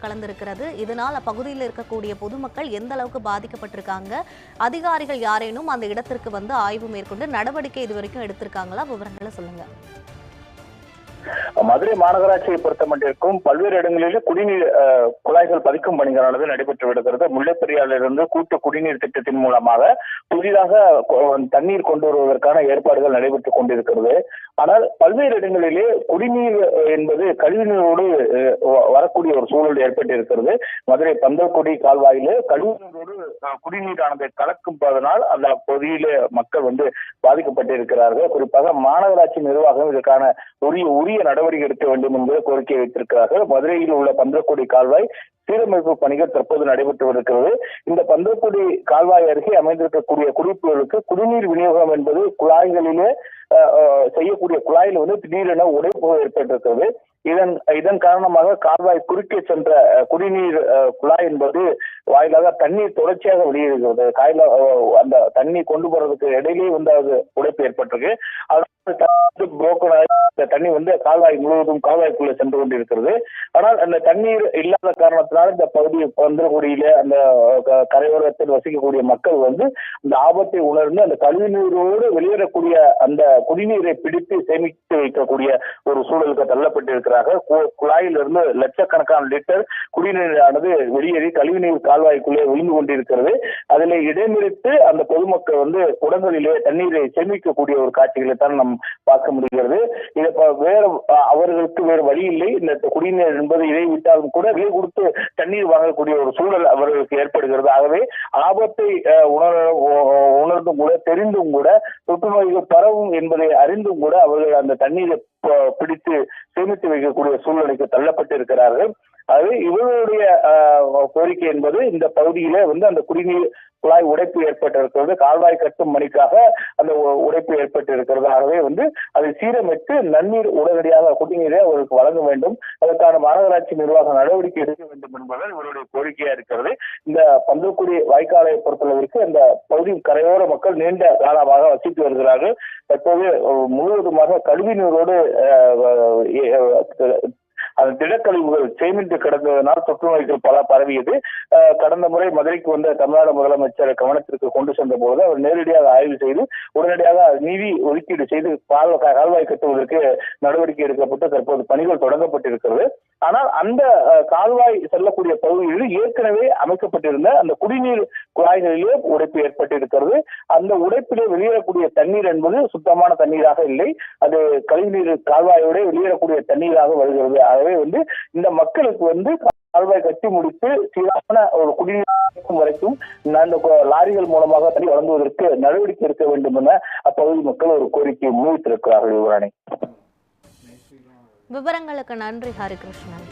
கலந்திருக்கிறது. இதனால் அப்பகுதியில் இருக்கக்கூடிய பொதுமக்கள் எந்த அளவுக்கு பாதிக்கப்பட்டிருக்காங்க அதிகாரிகள் யாரேனும் அந்த இடத்திற்கு வந்து ஆய்வு மேற்கொண்டு நடவடிக்கை இதுவரைக்கும் எடுத்திருக்காங்களா? விவரங்களை சொல்லுங்க. மதுரை மாநகராட்சியை பொறுத்த மட்டிற்கும் பல்வேறு இடங்களில் குடிநீர் குழாய்கள் பதிக்கும் பணிகளானது நடைபெற்று வருகிறது. முல்லைப்பெரியாறிலிருந்து கூட்டு குடிநீர் திட்டத்தின் மூலமாக புதிதாக தண்ணீர் கொண்டு வருவதற்கான ஏற்பாடுகள் நடைபெற்றுக் கொண்டிருக்கிறது. ஆனால் பல்வேறு இடங்களிலே குடிநீர் என்பது கழிவுநீரோடு அஹ், வரக்கூடிய ஒரு சூழல் ஏற்பட்டிருக்கிறது. மதுரை பந்தல்குடி கால்வாயிலே கழிவுநீரோடு அஹ், குடிநீரானது கலக்கும்பதனால் அந்த பகுதியிலே மக்கள் வந்து பாதிக்கப்பட்டிருக்கிறார்கள். குறிப்பாக மாநகராட்சி நிர்வாகம் இதற்கான உரிய உரிய நடவடிக்கை எடுக்க வேண்டும் என்பதை கோரிக்கை வைத்திருக்கிறார்கள். மதுரையில் உள்ள பந்தல்குடி கால்வாய் சீரமைப்பு பணிகள் தற்போது நடைபெற்று வருகிறது. இந்த பந்தல்குடி கால்வாய் அருகே அமைந்திருக்கக்கூடிய குடிப்புகளுக்கு குடிநீர் விநியோகம் என்பது குழாய்களிலே செய்யக்கூடிய குழாயில் வந்து திடீரென உடைப்பு ஏற்பட்டிருக்கிறது. இதன் இதன் காரணமாக கால்வாய் குறுக்கே சென்ற குடிநீர் குழாய் என்பது வாயிலாக தண்ணீர் தொடர்ச்சியாக வெளியேறுகிறது. காயில அந்த தண்ணி கொண்டு போறதுக்கு இடையிலேயே வந்து அது உடைப்பு ஏற்பட்டிருக்கு. அதனால் புரோக்கன் ஆகி தண்ணி வந்து கால்வாய் முழுவதும் கால்வாய்க்குள்ள சென்று கொண்டிருக்கிறது. ஆனால் அந்த தண்ணீர் இல்லாத காரணத்தினால இந்த பகுதி பந்தரகுடியில அந்த கரையோரத்தில் வசிக்கக்கூடிய மக்கள் வந்து அந்த ஆபத்தை உணர்ந்து அந்த கழிவுநீரோடு வெளியேறக்கூடிய அந்த குடிநீரை பிடித்து சேமித்து வைக்கக்கூடிய ஒரு சூழலுக்கு தள்ளப்பட்டிருக்கிறார்கள். கு- குழாயிலிருந்து லட்சக்கணக்கான லிட்டர் குடிநீரானது வெளியேறி கழிவுநீர் கால்வாய்க்குள்ளே விழுந்து கொண்டிருக்கிறது. அதில் இடைநிறுத்து அந்த பொதுமக்கள் வந்து குடங்களிலே தண்ணீரை சேமிக்கக்கூடிய ஒரு காட்சிகளை தான் நாம் பார்க்க முடிகிறது. இதை வேற அவர்களுக்கு வேறு வழி இல்லை. இந்த குடிநீர் என்பது இதை விட்டாலும் கூட விலை கொடுத்து தண்ணீர் வாங்கக்கூடிய ஒரு சூழல் அவர்களுக்கு ஏற்படுகிறது. ஆகவே ஆபத்தை உணர உணர்ந்தும் கூட தெரிந்தும் கூட தொற்று நோய்கள் பரவும் என்பதை அறிந்தும் கூட அவர்கள் அந்த தண்ணீரை பிடித்து சேமித்து வைக்கக்கூடிய சூழ்நிலைக்கு தள்ளப்பட்டு இருக்கிறார்கள் அது இவர்களுடைய அஹ், கோரிக்கை என்பது இந்த பகுதியிலே வந்து அந்த குடிநீர் குழாய் உடைப்பு ஏற்பட்டிருக்கிறது. கால்வாய் கட்டும் பணிக்காக அந்த உடைப்பு ஏற்பட்டு இருக்கிறது ஆகவே வந்து அதை சீரமைத்து நன்னீர் உடனடியாக குடிநீரை அவருக்கு வழங்க வேண்டும். அதற்கான மாநகராட்சி நிர்வாக நடவடிக்கை எடுக்க வேண்டும் என்பதுதான் இவருடைய கோரிக்கையா இருக்கிறது. இந்த பந்தல்குடி வாய்க்காலை பொறுத்தளவிற்கு அந்த பகுதி கரையோர மக்கள் நீண்ட காலமாக வசித்து வருகிறார்கள். தற்போது முழுவதுமாக கழிவு நீரோடு அஹ், அந்த திடக்கழிவுகள் சேமித்து கிடந்ததனால் தொற்று நோய்கள் பல பரவியது. கடந்த முறை மதுரைக்கு வந்த தமிழ்நாடு முதலமைச்சர் கவனத்திற்கு கொண்டு சென்ற பொழுது அவர் நேரடியாக ஆய்வு செய்து உடனடியாக நிதி ஒதுக்கீடு செய்து கால்வாய் கட்டுவதற்கு நடவடிக்கை எடுக்கப்பட்டு தற்போது பணிகள் தொடங்கப்பட்டிருக்கிறது. ஆனால் அந்த கால்வாய் செல்லக்கூடிய பகுதிகளில் ஏற்கனவே அமைக்கப்பட்டிருந்த அந்த குடிநீர் குழாய்களிலே உடைப்பு ஏற்பட்டிருக்கிறது. அந்த உடைப்பிலே வெளியேறக்கூடிய தண்ணீர் என்பது சுத்தமான தண்ணீராக இல்லை. அது கழிவுநீர் கால்வாயோட வெளியேறக்கூடிய தண்ணீராக வருகிறது. ஆகவே வந்து இந்த மக்களுக்கு வந்து கால்வாய் கட்டி முடித்து சீரான ஒரு குடிநீர் வரைக்கும் அந்த லாரிகள் மூலமாக தண்ணி வழங்குவதற்கு நடவடிக்கை எடுக்க வேண்டும் என அப்பகுதி மக்கள் ஒரு கோரிக்கையை முன்வைத்திருக்கிறார்கள் யுவராணி. விவரங்களுக்கு நன்றி ஹரிகிருஷ்ணன்